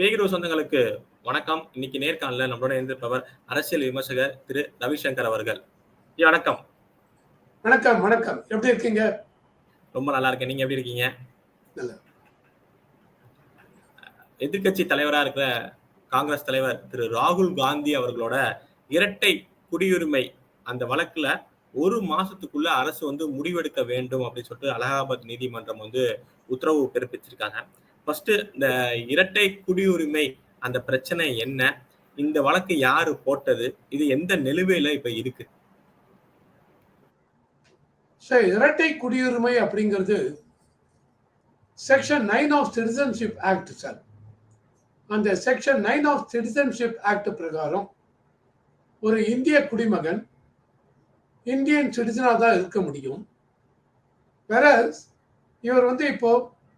பேகிரோ சொந்தங்களுக்கு வணக்கம். இன்னைக்கு நேர்காணல நம்மளோட இருந்திருப்பவர் அரசியல் விமர்சகர் திரு ரவிசங்கர் அவர்கள். வணக்கம். வணக்கம் வணக்கம். எப்படி இருக்கீங்க? ரொம்ப நல்லா இருக்கேன். நீங்க எப்படி இருக்கீங்க? நல்லா. எதிர்க்கட்சி தலைவரா இருக்கிற காங்கிரஸ் தலைவர் திரு ராகுல் காந்தி அவர்களோட இரட்டை குடியுரிமை அந்த வழக்குல ஒரு மாசத்துக்குள்ள அரசு வந்து முடிவெடுக்க வேண்டும் அப்படின்னு சொல்லிட்டு அலகாபாத் நீதிமன்றம் வந்து உத்தரவு பிறப்பிச்சிருக்காங்க. ஃபர்ஸ்ட் இந்த இரட்டை குடியுரிமை அந்த பிரச்சனை என்ன? இந்த வழக்கு யாரு போட்டது? இது எந்த நிலுவையில இப்ப இருக்கு? சரி இரட்டை குடியுரிமை அப்படிங்கிறது section nine of citizenship act sir அந்த section nine of citizenship act பிரகாரம் ஒரு இந்திய குடிமகன் இந்தியன் சிட்டிசனாக தான் இருக்க முடியும். வேற இவர் வந்து இப்போ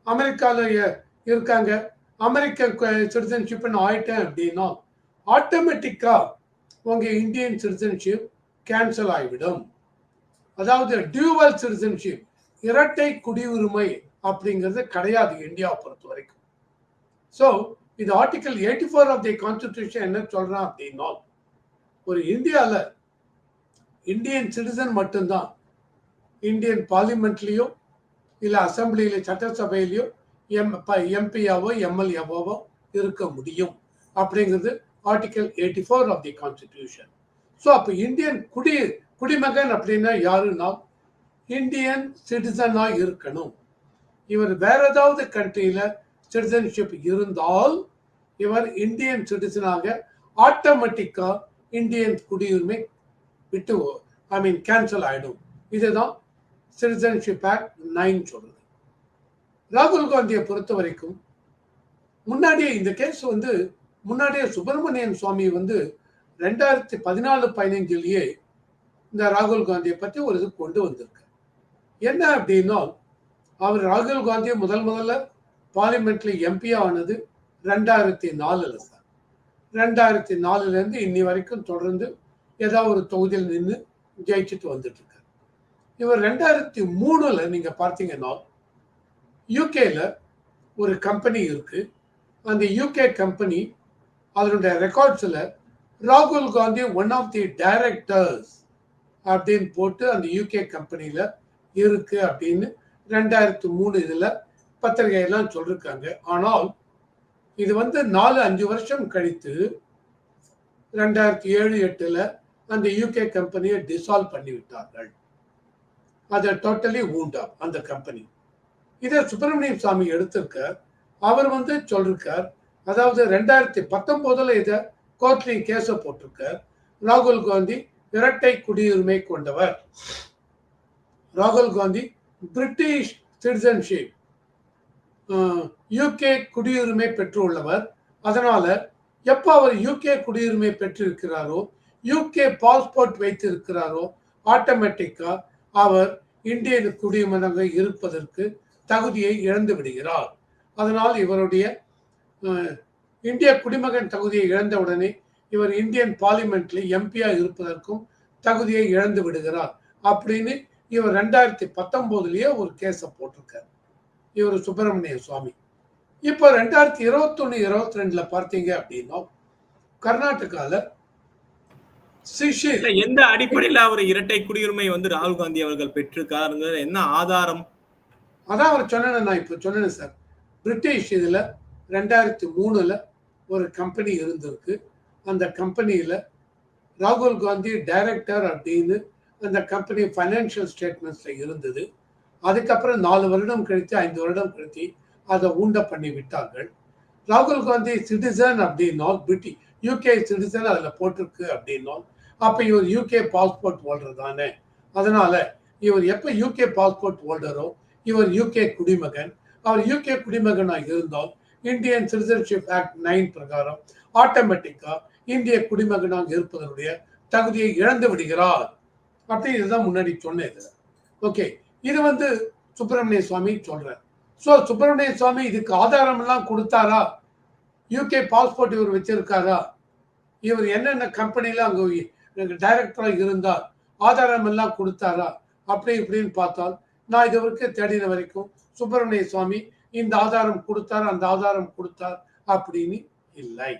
அமெரிக்காவில் இருக்காங்க. அமெரிக்க சிட்டிசன்ஷிப்னு ஆயிட்டேன் அப்படின்னா ஆட்டோமேட்டிக்கா உங்க இந்தியன் சிட்டிசன்ஷிப் கேன்சல் ஆகிவிடும் அதாவது டியூவல் சிட்டிசன்ஷிப் இரட்டை குடியுரிமை அப்படிங்கிறது கிடையாது இந்தியாவை பொறுத்த வரைக்கும். ஸோ இது article eighty four of the constitution என்ன சொல்றான் அப்படின்னா ஒரு இந்தியாவில் இந்தியன் சிட்டிசன் மட்டும்தான் இந்தியன் பார்லிமெண்ட்லேயோ இல்லை அசம்பிளியில சட்டசபையிலையோ எம் எம்பியாவோ எம்எல்ஏவோவோ இருக்க முடியும். அப்படிங்கிறது article eighty four of the constitution so அப்போ இந்தியன் குடி குடிமகன் அப்படின்னா யாருன்னா இந்தியன் சிட்டிசனாக இருக்கணும். இவர் வேற ஏதாவது கண்ட்ரியில் சிட்டிசன்ஷிப் இருந்தால் இவர் இந்தியன் சிட்டிசனாக ஆட்டோமேட்டிக்காக இந்தியன் குடியுரிமை விட்டு ஐ மீன் கேன்சல் ஆகிடும் இதுதான் சிட்டிசன்ஷிப் ஆக்ட் நைன் சொல்றது. ராகுல் காந்தியை பொறுத்த வரைக்கும் முன்னாடியே இந்த கேஸ் வந்து முன்னாடியே சுப்பிரமணியன் சுவாமி வந்து ரெண்டாயிரத்தி பதினாலு பதினைஞ்சிலேயே இந்த ராகுல் காந்தியை பற்றி ஒரு இது கொண்டு வந்திருக்கு என்ன அப்படின்னா அவர் ராகுல் காந்தி முதல் முதல்ல பார்லிமெண்ட்ல எம்பி ஆனது ரெண்டாயிரத்தி நாலுல சார் ரெண்டாயிரத்தி நாலுல இருந்து இன்னி வரைக்கும் தொடர்ந்து ஏதாவது ஒரு தொகுதியில் நின்று ஜெயிச்சுட்டு வந்துட்டு இருக்காரு. இவர் ரெண்டாயிரத்தி மூணுல நீங்க பார்த்தீங்கன்னா யூகேல ஒரு கம்பெனி இருக்கு. அந்த யூகே கம்பெனி அதனுடைய ரெக்கார்ட்ஸில் ராகுல் Gandhi one of the directors அப்படின்னு போட்டு அந்த யூகே கம்பெனியில் இருக்கு அப்படின்னு ரெண்டாயிரத்தி மூணு இதில் பத்திரிகையெல்லாம் சொல்லியிருக்காங்க ஆனால் இது வந்து நாலு அஞ்சு வருஷம் கழித்து ரெண்டாயிரத்தி ஏழு எட்டில் அந்த யூகே கம்பெனியை டிசால்வ் பண்ணிவிட்டார்கள். அதை டோட்டலி ஊண்டா அந்த கம்பெனி இதை சுப்பிரமணியம் சாமி எடுத்திருக்க அவர் வந்து சொல்லிருக்கார் அதாவது ரெண்டாயிரத்தி பத்தொன்பதுல இதை கோர்ட்லையும் கேஸை போட்டிருக்கார் ராகுல் காந்தி இரட்டை குடியுரிமை கொண்டவர். ராகுல் காந்தி பிரிட்டிஷ் சிட்டிசன்ஷிப் யூகே குடியுரிமை பெற்றுள்ளவர். அதனால எப்போ அவர் யூகே குடியுரிமை பெற்றிருக்கிறாரோ யூகே பாஸ்போர்ட் வைத்திருக்கிறாரோ ஆட்டோமேட்டிக்கா அவர் இந்தியன் குடிமகனாக இருப்பதற்கு தகுதியை இழந்து விடுகிறார். அதனால் இவருடைய இந்திய குடிமகன் தகுதியை இழந்த உடனே இவர் இந்தியன் பார்லிமெண்ட்ல எம்பியாக இருப்பதற்கும் தகுதியை இழந்து விடுகிறார். அப்படின்னு இவர் ரெண்டாயிரத்தி பத்தொன்பதுலயே ஒரு கேஸை போட்டிருக்காரு. இவர் சுப்பிரமணிய சுவாமி. இப்போ ரெண்டாயிரத்தி இருபத்தொன்னு இருபத்தி ரெண்டுல பார்த்தீங்க அப்படின்னா கர்நாடகால சிஷிர் எந்த அடிப்படையில அவர் இரட்டை குடியுரிமை வந்து ராகுல் காந்தி அவர்கள் பெற்றிருக்காருங்கிற என்ன ஆதாரம்? அதான் அவர் சொன்னேன் நான் இப்போ சொன்னேன் சார். பிரிட்டிஷ் இதில் ரெண்டாயிரத்தி மூணில் ஒரு கம்பெனி இருந்திருக்கு. அந்த கம்பெனியில் ராகுல் காந்தி டைரக்டர் அப்படின்னு அந்த கம்பெனி ஃபைனான்ஷியல் ஸ்டேட்மெண்ட்ஸில் இருந்தது. அதுக்கப்புறம் நாலு வருடம் கழித்து ஐந்து வருடம் கழித்து அதை உண்ட பண்ணி விட்டார்கள். ராகுல் காந்தி சிட்டிசன் அப்படின்னால் பிரிட்டி யூகே சிட்டிசன் அதில் போட்டிருக்கு அப்படின்னால் அப்போ இவர் யூகே பாஸ்போர்ட் ஹோல்டர் தானே. அதனால் இவர் எப்போ யூகே பாஸ்போர்ட் ஹோல்டரோ இவர் யூகே குடிமகன். அவர் யூகே குடிமகனாக இருந்தால் இந்தியன் சிட்டிசன்ஷிப் ஆக்ட் நைன் பிரகாரம் ஆட்டோமேட்டிக்கா இந்திய குடிமகனாக இருப்பதனுடைய தகுதியை இழந்து விடுகிறார். அப்படி இதுதான் முன்னாடி சொன்னேன் ஓகே இது வந்து சுப்பிரமணிய சுவாமி சொல்றார். ஸோ சுப்பிரமணிய சுவாமி இதுக்கு ஆதாரம் எல்லாம் கொடுத்தாரா யூகே பாஸ்போர்ட் இவர் வச்சிருக்காரா? இவர் என்னென்ன கம்பெனியில அங்கே டைரக்டராக இருந்தார்? ஆதாரம் எல்லாம் கொடுத்தாரா? அப்படி இப்படின்னு பார்த்தால் நான் இது வரைக்கும் தேடின வரைக்கும் சுப்பிரமணிய சுவாமி இந்த ஆதாரம் கொடுத்தார் அந்த ஆதாரம் கொடுத்தார் அப்படின்னு இல்லை.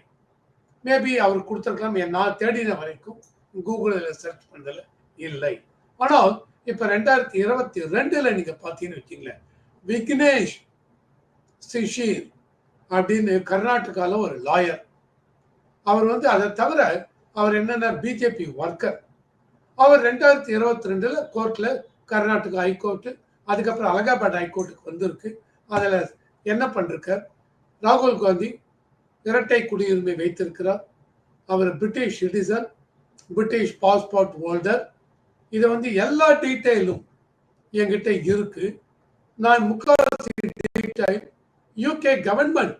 மேபி அவர் கொடுத்துருக்கலாம். என் நான் தேடின வரைக்கும் கூகுளில் சர்ச் பண்ணதில் இல்லை. ஆனால் இப்போ ரெண்டாயிரத்தி இருபத்தி ரெண்டுல நீங்க பார்த்தீங்கன்னு வச்சுங்களேன் விக்னேஷ் சிஷீர் அப்படின்னு கர்நாடகாவில் ஒரு லாயர் அவர் வந்து அதை தவிர அவர் என்னென்ன பிஜேபி ஒர்க்கர் அவர் ரெண்டாயிரத்தி இருபத்தி ரெண்டுல கோர்ட்ல கர்நாடகா ஹைகோர்ட்டு அதுக்கப்புறம் அலகாபாத் ஹைகோர்ட்டுக்கு வந்திருக்கு. அதில் என்ன பண்ணிருக்கார்? ராகுல் காந்தி இரட்டை குடியுரிமை வைத்திருக்கிறார். அவர் British citizen British passport holder. இதை வந்து எல்லா டீட்டெயிலும் என்கிட்ட இருக்கு. நான் முக்கால்வாசி டீட்டெயில் யூகே கவர்மெண்ட்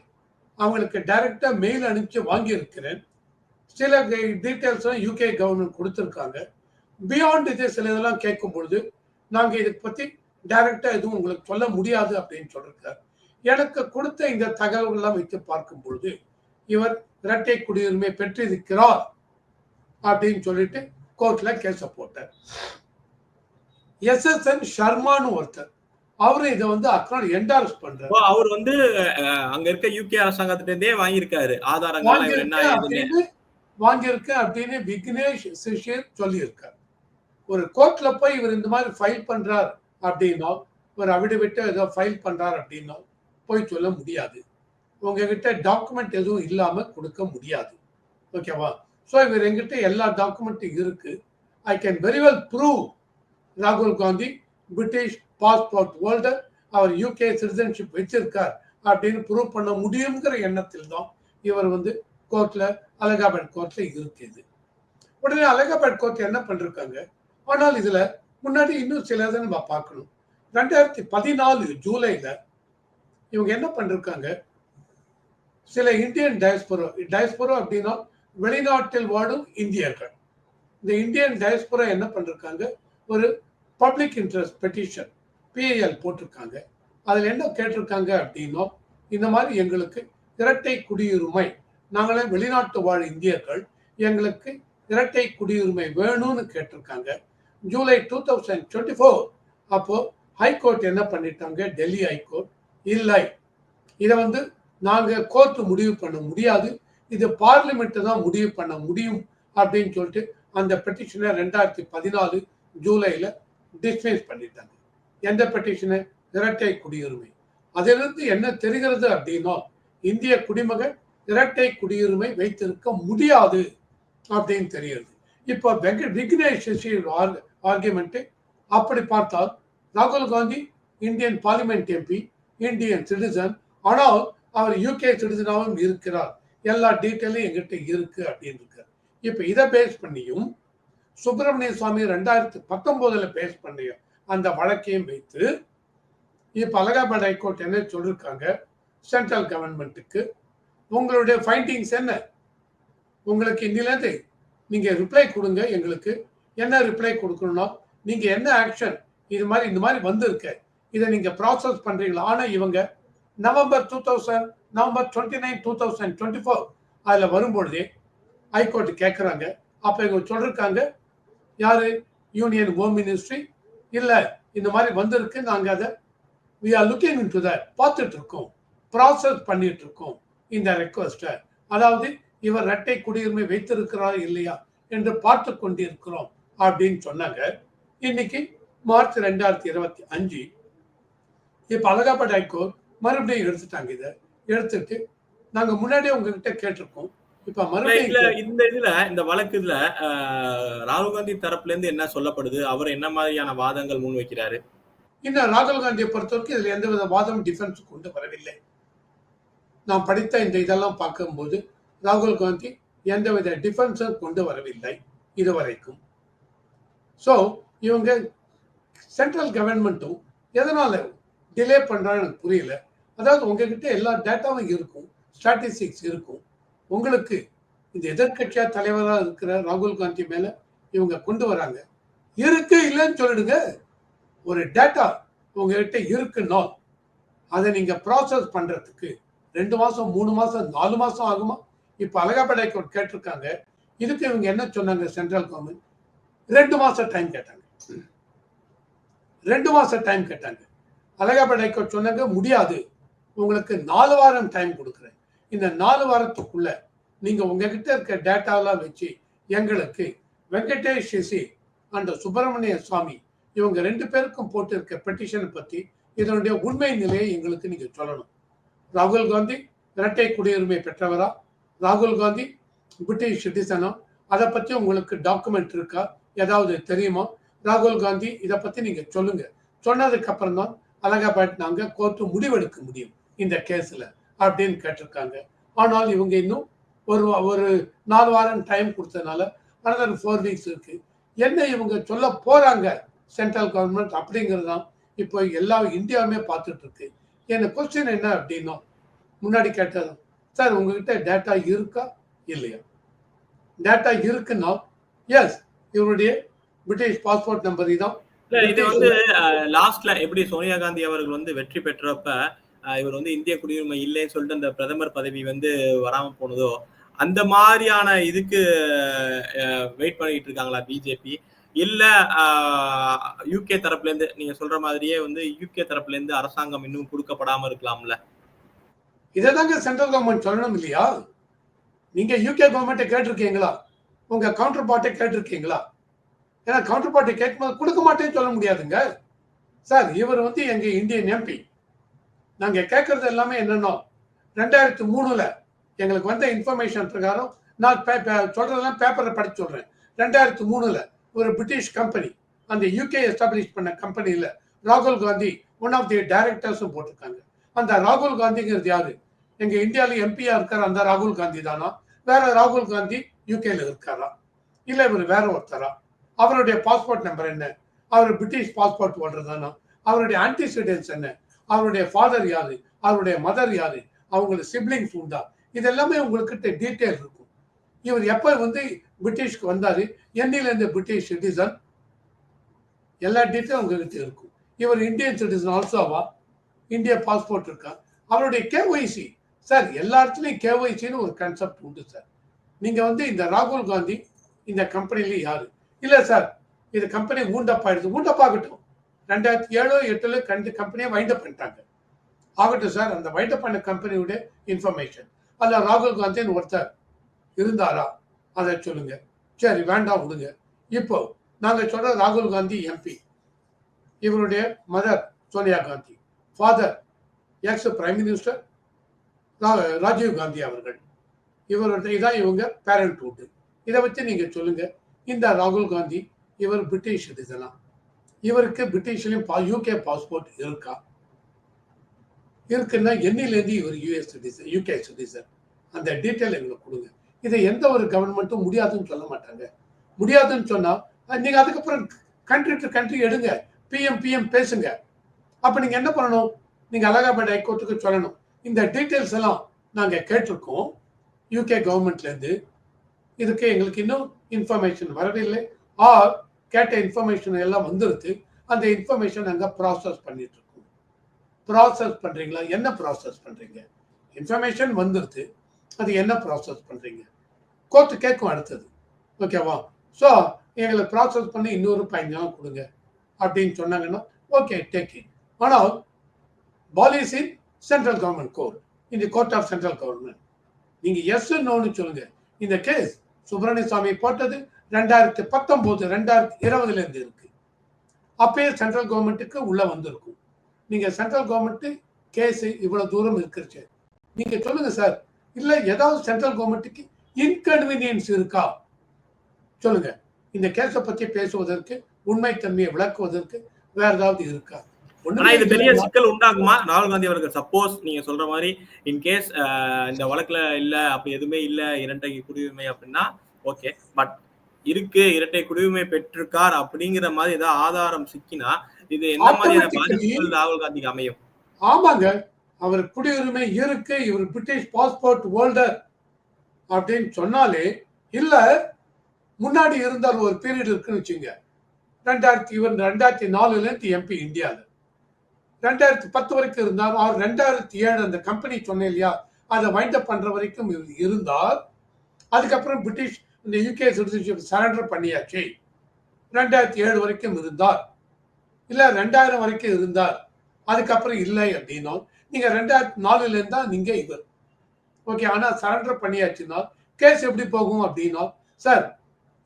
அவங்களுக்கு டைரக்டாக மெயில் அனுப்பிச்சு வாங்கியிருக்கிறேன். சில டீட்டெயில்ஸ்லாம் யூகே கவர்மெண்ட் கொடுத்துருக்காங்க. பியாண்ட் இது சில இதெல்லாம் கேட்கும் பொழுது நாங்கள் இதை பற்றி டைரக்டா எதுவும் உங்களுக்கு சொல்ல முடியாது அப்படின்னு சொல்லியிருக்கார். எனக்கு கொடுத்த இந்த தகவல்கள்லாம் வைத்து பார்க்கும் பொழுது இவர் இரட்டை குடியுரிமை பெற்றிருக்கிறார் அப்படின்னு சொல்லிட்டு கோர்ட்ல கேஸ போட்டார். எஸ் எஸ் என் ஷர்மான்னு ஒருத்தர் அவரு இதை வந்து அக்கௌண்ட் என்டார்ஸ் பண்றாரு. அவர் வந்து அங்க இருக்க யூகே அரசாங்கத்திட்ட இருந்தே வாங்கியிருக்காரு. ஆதாரங்கள் ஏதுன்னு அப்படின்னு விக்னேஷ் சிஷியர் சொல்லியிருக்கார். ஒரு கோர்ட்ல போய் இவர் இந்த மாதிரி ஃபைல் பண்றார் அப்படின்னா ஒரு அவிடவிட்டு ஏதோ ஃபைல் பண்றார் அப்படின்னா போய் சொல்ல முடியாது. உங்ககிட்ட டாக்குமெண்ட் எதுவும் இல்லாம கொடுக்க முடியாது. ஓகேவா ஸோ இவர் எங்கிட்ட எல்லா டாக்குமெண்ட்டும் இருக்கு. I can very well prove ராகுல் காந்தி பிரிட்டிஷ் பாஸ்போர்ட் ஹோல்டர் அவர் யூகே சிட்டிசன்ஷிப் வச்சிருக்கார் அப்படின்னு ப்ரூவ் பண்ண முடியுங்கிற எண்ணத்தில் தான் இவர் வந்து கோர்ட்ல அலகாபாத் கோர்ட்ல இருக்குது உடனே அலகாபாத் கோர்ட் என்ன பண்ணிருக்காங்க? ஆனால் இதுல முன்னாடி இன்னும் சில இதை நம்ம பார்க்கணும். ரெண்டாயிரத்தி பதினாலு ஜூலைல இவங்க என்ன பண்ணிருக்காங்க? சில இந்தியன் டயஸ்போரோ டயஸ்போரோ அப்படின்னா வெளிநாட்டில் வாழும் இந்தியர்கள். இந்த இந்தியன் டயஸ்பரோ என்ன பண்ணிருக்காங்க? ஒரு பப்ளிக் இன்ட்ரெஸ்ட் பெட்டிஷன் பிஐஎல் போட்டிருக்காங்க. அதில் என்ன கேட்டிருக்காங்க அப்படின்னா இந்த மாதிரி எங்களுக்கு இரட்டை குடியுரிமை நாங்களே வெளிநாட்டு வாழ் இந்தியர்கள் எங்களுக்கு இரட்டை குடியுரிமை வேணும்னு கேட்டிருக்காங்க. July two thousand twenty four அப்போது ஹைகோர்ட் என்ன பண்ணிட்டாங்க? டெல்லி ஹைகோர்ட் இல்லை. இதை வந்து நாங்கள் கோர்ட் முடிவு பண்ண முடியாது. இது பார்லிமெண்ட்டு தான் முடிவு பண்ண முடியும் அப்படின்னு சொல்லிட்டு அந்த பெட்டிஷனை ரெண்டாயிரத்தி பதினாலு ஜூலையில் டிஸ்மிஸ் பண்ணிட்டாங்க. எந்த பெட்டிஷனை இரட்டை குடியுரிமை. அதிலிருந்து என்ன தெரிகிறது அப்படின்னா இந்திய குடிமகன் இரட்டை குடியுரிமை வைத்திருக்க முடியாது அப்படின்னு தெரிகிறது இப்போ வெங்க விக்னேஷ் ஆர்குமெண்ட் அப்படி பார்த்தால் ராகுல் Gandhi Indian parliament MP Indian citizen ஆனால் அவர் யூகே சிட்டிசனாகவும் இருக்கிறார். எல்லா டீட்டெயிலும் எங்கிட்ட இருக்கு அப்படின்னு இருக்கார் இப்போ இதை பேஸ் பண்ணியும் சுப்பிரமணிய சுவாமி ரெண்டாயிரத்தி பத்தொன்பதுல பேஸ் பண்ணிய அந்த வழக்கையும் வைத்து இப்போ அலகாபாத் ஹைகோர்ட் என்ன சொல்லியிருக்காங்க சென்ட்ரல் கவர்மெண்ட்டுக்கு உங்களுடைய ஃபைண்டிங்ஸ் என்ன? உங்களுக்கு இன்னிலேருந்து நீங்கள் ரிப்ளை கொடுங்க எங்களுக்கு. என்ன ரிப்ளை கொடுக்கணும்னா நீங்க என்ன ஆக்ஷன் இது மாதிரி இந்த மாதிரி வந்திருக்கு. இதை நீங்க ப்ராசஸ் பண்றீங்களா? ஆனா இவங்க November two thousand November twenty nine two thousand twenty four அதில் வரும்பொழுதே ஹைகோர்ட் கேட்குறாங்க அப்போ இவங்க சொல்லியிருக்காங்க யாரு? யூனியன் ஹோம் மினிஸ்ட்ரி இல்லை இந்த மாதிரி வந்திருக்கு. நாங்கள் அதை we are looking into the பார்த்துட்டு இருக்கோம் ப்ராசஸ் பண்ணிட்டு இருக்கோம் இந்த ரெக்வஸ்ட்டை அதாவது இவர் இரட்டை குடியுரிமை வைத்திருக்கிறார் இல்லையா என்று பார்த்து கொண்டிருக்கிறோம். அப்படின்னு சொன்னாங்க. இன்னைக்கு மார்ச் ரெண்டாயிரத்தி இருபத்தி அஞ்சு. இப்போ அலகாபாத் ஹைகோர்ட் மறுபடியும் எடுத்துட்டாங்க இதை. எடுத்துட்டு நாங்க முன்னாடியே உங்ககிட்ட கேட்டிருக்கோம். இப்ப மறுபடியும் இந்த இதுல இந்த வழக்கு இதுல ராகுல் காந்தி தரப்புல இருந்து என்ன சொல்லப்படுது? அவர் என்ன மாதிரியான வாதங்கள் முன்வைக்கிறாரு? இன்னும் ராகுல் காந்தியை பொறுத்தவரைக்கும் இதுல எந்தவித வாதம் டிஃபென்ஸ் கொண்டு வரவில்லை. நான் படித்த இந்த இதெல்லாம் பார்க்கும்போது ராகுல் காந்தி எந்தவித டிஃபென்ஸும் கொண்டு வரவில்லை இதுவரைக்கும். ஸோ இவங்க சென்ட்ரல் கவர்மெண்ட்டும் எதனால் டிலே பண்ணுறான்னு எனக்கு புரியல. அதாவது உங்ககிட்ட எல்லா டேட்டாவும் இருக்கும் ஸ்டாட்டிஸ்டிக்ஸ் இருக்கும். உங்களுக்கு இந்த எதிர்க்கட்சியா தலைவராக இருக்கிற ராகுல் காந்தி மேலே இவங்க கொண்டு வராங்க. இருக்கு இல்லைன்னு சொல்லிடுங்க. ஒரு டேட்டா உங்ககிட்ட இருக்குன்னா அதை நீங்கள் ப்ராசஸ் பண்ணுறதுக்கு ரெண்டு மாதம் மூணு மாதம் நாலு மாதம் ஆகுமா? இப்போ அலகாபாத் ஹைகோர்ட் கேட்டிருக்காங்க. இதுக்கு இவங்க என்ன சொன்னாங்க சென்ட்ரல் கவர்மெண்ட் ரெண்டு மாசம் டைம் கேட்டாங்க. ரெண்டு மாசம் டைம் கேட்டாங்க. அலகாபாத் சொன்னாங்க முடியாது. உங்களுக்கு நாலு வாரம் டைம் கொடுக்குறேன். இந்த நாலு வாரத்துக்குள்ள நீங்க உங்ககிட்ட இருக்க டேட்டாலாம் வச்சு எங்களுக்கு வெங்கடேஷ் சிசி அண்ட் சுப்பிரமணிய சுவாமி இவங்க ரெண்டு பேருக்கும் போட்டு இருக்க பெட்டிஷனை பத்தி இதனுடைய உண்மை நிலையை எங்களுக்கு நீங்க சொல்லணும். ராகுல் காந்தி இரட்டை குடியுரிமை பெற்றவரா? ராகுல் காந்தி பிரிட்டிஷ் சிட்டிசனா? அதை பத்தி உங்களுக்கு டாக்குமெண்ட் இருக்கா? ஏதாவது தெரியுமா? ராகுல் காந்தி இதை பத்தி நீங்க சொல்லுங்க. சொன்னதுக்கு அப்புறம் தான் அலகாபாத் நாங்க கோர்ட்டு முடிவெடுக்க முடியும் இந்த கேஸ்ல அப்படின்னு கேட்டிருக்காங்க. ஆனால் இவங்க இன்னும் ஒரு ஒரு நாலு வாரம் டைம் கொடுத்ததுனால அனதர் ஃபோர் வீக்ஸ் இருக்கு. என்ன இவங்க சொல்ல போறாங்க சென்ட்ரல் கவர்மெண்ட் அப்படிங்கிறது தான் இப்போ எல்லா இந்தியாவுமே பார்த்துட்டு இருக்கு. என்ன கொஸ்டின் என்ன அப்படின்னா முன்னாடி கேட்டது சார் உங்ககிட்ட டேட்டா இருக்கா? இல்லையா? டேட்டா இருக்குன்னா எஸ் இவருடைய பிரிட்டிஷ் பாஸ்போர்ட் நம்பர் இதான் இது வந்து லாஸ்ட்ல எப்படி சோனியா காந்தி அவர்கள் வந்து வெற்றி பெற்றப்ப இவர் வந்து இந்திய குடியுரிமை இல்லைன்னு சொல்லிட்டு அந்த பிரதமர் பதவி வந்து வராம போனதோ அந்த மாதிரியான இதுக்கு வெயிட் பண்ணிட்டு இருக்காங்களா பிஜேபி இல்ல யூகே தரப்புல இருந்து நீங்க சொல்ற மாதிரியே வந்து யூகே தரப்புல இருந்து அரசாங்கம் இன்னும் கொடுக்கப்படாம இருக்கலாம்ல? இதை தாங்க சென்ட்ரல் கவர்மெண்ட் சொல்லணும் இல்லையா? நீங்க யூகே கவர்மெண்ட்டை கேட்டிருக்கீங்களா? உங்க கவுண்டர் பார்ட்டை கேட்டிருக்கீங்களா? ஏன்னா கவுண்டர் பார்ட்டி கேட்கும்போது கொடுக்க மாட்டேன்னு சொல்ல முடியாதுங்க. சார் இவர் வந்து எங்க இந்தியன் எம்பி நாங்க கேட்கறது எல்லாமே என்னன்னோ ரெண்டாயிரத்தி மூணுல எங்களுக்கு வந்த இன்ஃபர்மேஷன் பிரகாரம் நான் பே- பே- சொல்றதெல்லாம் பேப்பரை படிச்சு சொல்றேன். ரெண்டாயிரத்தி மூணுல ஒரு பிரிட்டிஷ் கம்பெனி அந்த யூகே எஸ்டாப்ளிஷ் பண்ண கம்பெனியில ராகுல் காந்தி ஒன் ஆஃப் தி டைரக்டர்ஸும் போட்டிருக்காங்க. அந்த ராகுல் காந்திங்கிறது யாரு? எங்க இந்தியாவில் எம்பியா இருக்கார் அந்த ராகுல் காந்தி தானா? வேற ராகுல் காந்தி யூகேல இருக்காரா? இல்ல இவர் வேற ஒருத்தரா? அவருடைய பாஸ்போர்ட் நம்பர் என்ன? அவர் பிரிட்டிஷ் பாஸ்போர்ட் ஹோல்டர் தானா அவருடைய ஆன்டிசிடென்ட்ஸ் என்ன? அவருடைய ஃபாதர் யாரு? அவருடைய மதர் யாரு? அவங்களுக்கு சிப்ளிங்ஸ் உண்டா? இது எல்லாமே உங்ககிட்ட டீட்டெயில் இருக்கும். இவர் எப்ப வந்து பிரிட்டிஷ்க்கு வந்தாரு? என்னிலிருந்து பிரிட்டிஷ் சிட்டிசன் எல்லா டீட்டெயிலும் உங்ககிட்ட இருக்கும். இவர் இந்தியன் சிட்டிசன் ஆல்சோவா இந்திய பாஸ்போர்ட் இருக்கா? அவருடைய கேஒய்சி சார் எல்லா இடத்துலையும் கேஒய்சின்னு ஒரு கன்செப்ட் உண்டு சார் நீங்க வந்து இந்த ராகுல் காந்தி இந்த கம்பெனில யாரு? இல்ல சார் இது கம்பெனி ஊண்டப் ஆகிடுது ஊண்டப் ஆகட்டும். ரெண்டாயிரத்தி ஏழோ எட்டுல கண்டு கம்பெனியை வைண்டப் பண்ணிட்டாங்க. ஆகட்டும் சார் அந்த வைண்டப் பண்ண கம்பெனியோட இன்ஃபர்மேஷன் அல்ல ராகுல் காந்தின்னு ஒருத்தர் இருந்தாரா? அதை சொல்லுங்க. சரி வேண்டாம் விடுங்க. இப்போ நாங்க சொல்ற ராகுல் காந்தி எம்பி இவருடைய mother Sonia Gandhi. Father ex prime minister Rajiv Gandhi அவர்கள். இவருடைய இதான் இவங்க பேரண்ட்ஹுட் இதை வச்சு நீங்கள் சொல்லுங்கள் இந்த ராகுல் காந்தி இவர் பிரிட்டிஷ் சிட்டிசனா இவருக்கு பிரிட்டிஷ்லயும் யூகே பாஸ்போர்ட் இருக்கா? இருக்குன்னா என்னிலேருந்து இவர் யூஎஸ் சிட்டிசன் யூகே சிட்டிசன் அந்த டீட்டெயில் எங்களுக்கு கொடுங்க. இதை எந்த ஒரு கவர்மெண்ட்டும் முடியாதுன்னு சொல்ல மாட்டாங்க. முடியாதுன்னு சொன்னால் நீங்கள் அதுக்கப்புறம் கண்ட்ரி டு கண்ட்ரி எடுங்க. பிஎம் பிஎம் பேசுங்க. அப்போ நீங்கள் என்ன பண்ணணும்? நீங்கள் அலகாபாத் ஹைகோர்ட்டுக்கு சொல்லணும். இந்த டீட்டெயில்ஸ் எல்லாம் நாங்கள் கேட்டிருக்கோம். யூகே கவர்மெண்ட்லேருந்து இதுக்கு எங்களுக்கு இன்னும் இன்ஃபர்மேஷன் வரவில்லை. ஆர் கேட்ட இன்ஃபர்மேஷன் எல்லாம் வந்துருது அந்த இன்ஃபர்மேஷன் அங்கே ப்ராசஸ் பண்ணிட்டு இருக்கோம் ப்ராசஸ் பண்ணுறீங்களா என்ன ப்ராசஸ் பண்ணுறீங்க இன்ஃபர்மேஷன் வந்துருது அது என்ன ப்ராசஸ் பண்ணுறீங்க கோர்ட்டு கேட்கும் அடுத்தது. ஓகேவா ஸோ எங்களை ப்ராசஸ் பண்ணி இன்னொரு பதினஞ்சு கொடுங்க. அப்படின்னு சொன்னாங்கன்னா ஓகே டேக் இட் ஆனால் பாலிசி சென்ட்ரல் கவர்மெண்ட் கோர்ட் இந்த கோர்ட் ஆஃப் சென்ட்ரல் கவர்மெண்ட் நீங்க எஸ் நோன்னு சொல்லுங்க. இந்த கேஸ் சுப்பிரமணிய சுவாமி போட்டது ரெண்டாயிரத்தி பத்தொன்பது ரெண்டாயிரத்தி இருபதுல இருந்து இருக்கு. அப்பயே சென்ட்ரல் கவர்மெண்ட்டுக்கு உள்ள வந்திருக்கும். நீங்க சென்ட்ரல் கவர்மெண்ட் கேஸ் இவ்வளவு தூரம் இருக்கிறச்சு. நீங்க சொல்லுங்க சார் இல்ல ஏதாவது சென்ட்ரல் கவர்மெண்ட்டுக்கு இன்கன்வீனியன்ஸ் இருக்கா? சொல்லுங்க. இந்த கேஸை பத்தி பேசுவதற்கு உண்மைத்தன்மையை விளக்குவதற்கு வேற ஏதாவது இருக்கா? ஆனா இது பெரிய சிக்கல் உண்டாகுமா? ராகுல் காந்தி அவர்கள் சப்போஸ் நீங்க சொல்ற மாதிரி இன் கேஸ் இந்த வழக்குல இல்ல அப்படி எதுவுமே இல்ல இரட்டை குடியுரிமை அப்படின்னா ஓகே பட் இருக்கு இரட்டை குடியுரிமை பெற்றிருக்கார் அப்படிங்கிற மாதிரி ஏதாவது ஆதாரம் சிக்கினா இது எந்த மாதிரியான பாதிப்புகள் ராகுல் காந்திக்கு அமையும்? ஆமாங்க. அவர் குடியுரிமை இருக்கு இவர் பிரிட்டிஷ் பாஸ்போர்ட் ஹோல்டர் அப்படின்னு சொன்னாலே இல்ல முன்னாடி இருந்தார் ஒரு பீரியட் இருக்குன்னு வச்சுங்க. ரெண்டாயிரத்தி இவர் ரெண்டாயிரத்தி நாலுல இருந்து எம்பி இந்தியால. ரெண்டாயிரத்தி பத்து வரைக்கும் இருந்தார் அவர் ரெண்டாயிரத்தி ஏழு அந்த கம்பெனி சொன்னேன் இல்லையா? அதை வைண்ட் அப் பண்ற வரைக்கும் இருந்தார் அதுக்கப்புறம் பிரிட்டிஷ் இந்த யூகே சிட்டிசன்ஷிப் சரண்டர் பண்ணியாச்சு. ரெண்டாயிரத்தி ஏழு வரைக்கும் இருந்தார் இல்ல ரெண்டாயிரம் வரைக்கும் இருந்தார் அதுக்கப்புறம் இல்லை அப்படின்னா நீங்க ரெண்டாயிரத்தி நாலுல இருந்தா நீங்க இவர். ஓகே ஆனா சரண்டர் பண்ணியாச்சுன்னா கேஸ் எப்படி போகும் அப்படின்னா சார்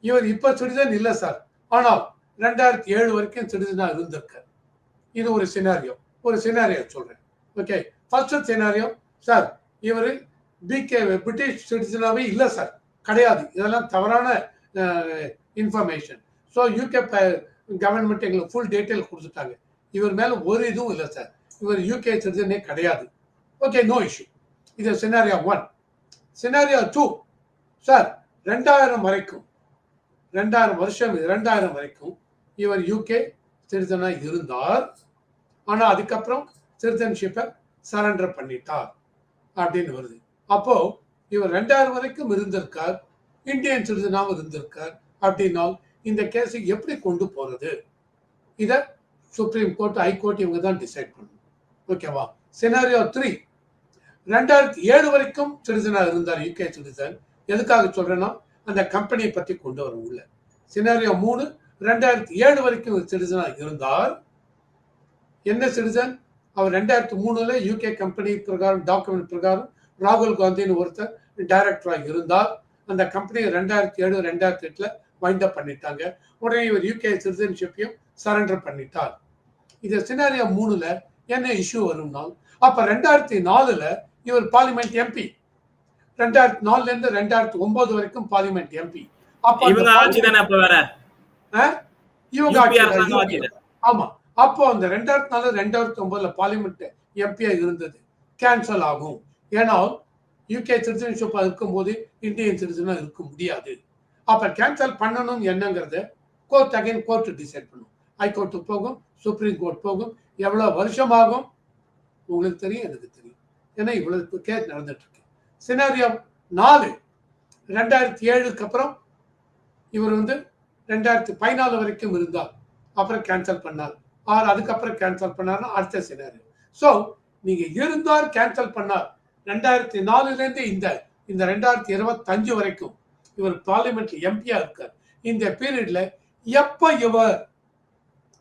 இவர் இப்ப சிட்டிசன் இல்லை சார் ஆனால் ரெண்டாயிரத்தி ஏழு வரைக்கும் சிட்டிசனா இருந்திருக்கார். இது ஒரு சினாரியோ ஒரு சினாரியோ சொல்றேன். ஓகே ஃபர்ஸ்ட் சினாரியோ சார் இவர் பிகே பிரிட்டிஷ் சிட்டிசனாகவே இல்லை சார் கிடையாது. இதெல்லாம் தவறான இன்ஃபர்மேஷன் ஸோ யூகே கவர்மெண்ட் எங்களுக்கு ஃபுல் டீட்டெயில் கொடுத்துட்டாங்க. இவர் மேலே ஒரு இதுவும் இல்லை சார் இவர் யூகே சிட்டிசனே கிடையாது. ஓகே நோ இஷ்யூ இது scenario one scenario two sir ரெண்டாயிரம் வரைக்கும் ரெண்டாயிரம் வருஷம் ரெண்டாயிரம் வரைக்கும் இவர் யூகே சிட்டிசனாக இருந்தார். ஆனால் அதுக்கப்புறம் சிட்டிசன்ஷிப்பை சரண்டர் பண்ணிட்டார் அப்படின்னு வருது. அப்போ இவர் ரெண்டாயிரம் வரைக்கும் இருந்திருக்கார். இந்தியன் சிட்டிசனாகவும் இருந்திருக்கார். அப்படின்னால் இந்த கேஸை எப்படி கொண்டு போறது? இதை சுப்ரீம் கோர்ட் ஹைகோர்ட் இவங்க தான் டிசைட் பண்ணணும். ஓகேவா சினாரியோ த்ரீ ரெண்டாயிரத்தி ஏழு வரைக்கும் சிட்டிசனாக இருந்தார் யூகே சிட்டிசன். எதுக்காக சொல்றேன்னா அந்த கம்பெனியை பற்றி கொண்டு வர உள்ள சினாரியோ மூணு. ரெண்டாயிரத்தி ஏழு வரைக்கும் சிட்டிசனாக இருந்தார். என்ன சிட்டிசன் அவர் ரெண்டாயிரத்தி மூணுல யூகே கம்பெனி பிரகாரம் டாக்குமெண்ட் பிரகாரம் ராகுல் காந்தின்னு ஒருத்தர் டைரக்டராக இருந்தார். அந்த கம்பெனி ரெண்டாயிரத்தி ஏழு ரெண்டாயிரத்தி எட்டுல வைண்ட் அப் பண்ணிட்டாங்க. உடனே இவர் யூகே சிட்டிசன்ஷிப்பையும் சரண்டர் பண்ணிட்டார். இது சினாரியோ மூணுல என்ன இஷ்யூ வரும்னா அப்ப ரெண்டாயிரத்தி நாலுல இவர் பார்லிமெண்ட் எம்பி ரெண்டாயிரத்தி நாலுல இருந்து ரெண்டாயிரத்தி ஒன்பது வரைக்கும் பார்லிமெண்ட் எம்பி அப்ப இவங்க ஆட்சி தானே அப்ப வேற? இவங்க ஆட்சி. ஆமா. அப்போ அந்த ரெண்டாயிரத்தி நாலு ரெண்டாயிரத்தி ஒன்பதுல பார்லிமெண்ட் எம்பியா இருந்தது. கேன்சல் ஆகும். ஏன்னா யூகே சிட்டிசன்ஷிப் இருக்கும்போது இந்தியன் சிட்டிசனாக இருக்க முடியாது. அப்போ கேன்சல் பண்ணணும் என்னங்கிறத கோர்ட் அகைன் கோர்ட் டிசைட் பண்ணும். ஹைகோர்ட்டுக்கு போகும் சுப்ரீம் கோர்ட் போகும். எவ்வளோ வருஷம் ஆகும் உங்களுக்கு தெரியும் எனக்கு தெரியும். ஏன்னா இவ்வளவு கேஸ் நடந்துட்டு இருக்கு சினாரியோ நாலு. ரெண்டாயிரத்தி ஏழுக்கு அப்புறம் இவர் வந்து ரெண்டாயிரத்தி பதினாலு வரைக்கும் இருந்தார். அப்புறம் கேன்சல் பண்ணார். ஆர் அதுக்கப்புறம் கேன்சல் பண்ணார்னா அடுத்த சினாரி ஸோ நீங்க இருந்தார் கேன்சல் பண்ணார். ரெண்டாயிரத்தி நாலுல இருந்து இந்த இந்த ரெண்டாயிரத்தி இருபத்தஞ்சு வரைக்கும் இவர் பார்லிமெண்ட்ல எம்பியா இருக்கார். இந்த பீரியட்ல எப்ப இவர்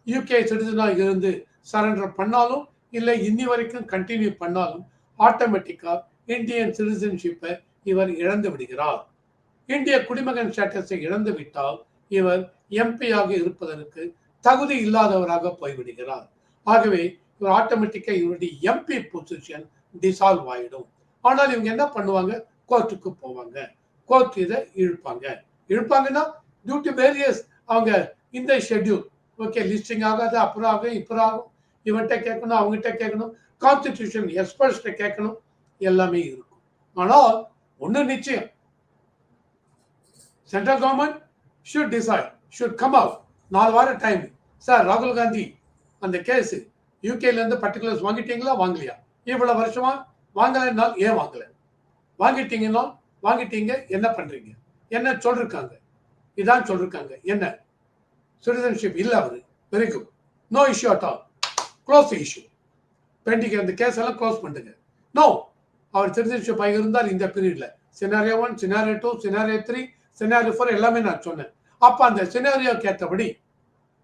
யூகே சிட்டிசனா இருந்து சரண்டர் பண்ணாலும் இல்லை இன்னி வரைக்கும் கண்டினியூ பண்ணாலும் ஆட்டோமேட்டிக்காக இந்தியன் சிட்டிசன்ஷிப்பை இவர் இழந்து விடுகிறார். இந்திய குடிமகன் ஸ்டேட்டஸை இழந்து விட்டால் இவர் எம்பியாக இருப்பதற்கு தகுதி இல்லாதவராக போய்விடுகிறார். ஆகவே இவர் ஆட்டோமேட்டிக்காக இவருடைய எம்பி பொசிஷன் டிசால்வ் ஆயிடும். ஆனால் இவங்க என்ன பண்ணுவாங்க? கோர்ட்டுக்கு போவாங்க. கோர்ட் இதை இழுப்பாங்க. இழுப்பாங்கன்னா டியூ டு வேரியஸ் அவங்க இந்த ஷெட்யூல் ஓகே லிஸ்டிங் ஆகாது அப்புறம் ஆகும் இப்போ ஆகும். இவன்கிட்ட கேட்கணும் அவங்ககிட்ட கேட்கணும். கான்ஸ்டிடியூஷன் எக்ஸ்பர்ட்ஸ்கிட்ட கேட்கணும். எல்லாமே இருக்கும். ஆனால் ஒன்று நிச்சயம். Central government should decide should come out நாலு வாரம் டைம் சார் ராகுல் காந்தி அந்த கேஸ் யூகேலேருந்து பர்டிகுலர்ஸ் வாங்கிட்டீங்களா? வாங்கலையா? இவ்வளோ வருஷமா வாங்கலைன்னால் ஏன் வாங்கலை? வாங்கிட்டீங்கன்னா வாங்கிட்டீங்க என்ன பண்ணுறீங்க என்ன சொல்லிருக்காங்க? இதான் சொல்லிருக்காங்க. என்ன? சிட்டிசன்ஷிப் இல்லை அவர். Very good no issue at all close issue pending அந்த கேஸ் எல்லாம் க்ளோஸ் பண்ணுங்க. நோ அவர் சிட்டிசன்ஷிப் ஆகி இருந்தால் இந்த பீரியடில் scenario one scenario two scenario three scenario four எல்லாமே நான் சொன்னேன். அப்போ அந்த சினாரியோக்கு ஏற்றபடி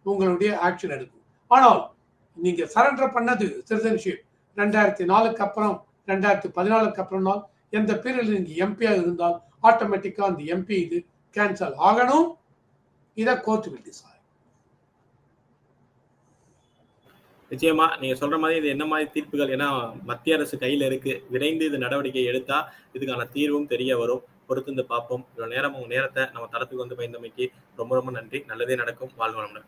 உங்களுடைய ஆக்ஷன் எடுக்கும். ஆனால் நீங்க சரண்டர் பண்ணது சிட்டிசன்ஷிப் ரெண்டாயிரத்தி நாலுக்கு அப்புறம் ரெண்டாயிரத்தி பதினாலுக்கு அப்புறம்னா எந்த பேரில் நீங்க எம்பியா இருந்தால் ஆட்டோமேட்டிக்கா அந்த எம்பி இது கேன்சல் ஆகணும். இதை கோர்ட் வில் டிசைட் நிச்சயமா நீங்க சொல்ற மாதிரி இது என்ன மாதிரி தீர்ப்புகள்? ஏன்னா மத்திய அரசு கையில இருக்கு. விரைந்து இது நடவடிக்கை எடுத்தா இதுக்கான தீர்வும் தெரிய வரும். பொறுத்திருந்து பார்ப்போம். இவ்வளவு நேரம் உங்க நேரத்தை நம்ம தரத்துக்கு வந்து பயந்தமைக்கு ரொம்ப ரொம்ப நன்றி. நல்லதே நடக்கும். வாழ்வு வளமுடன்.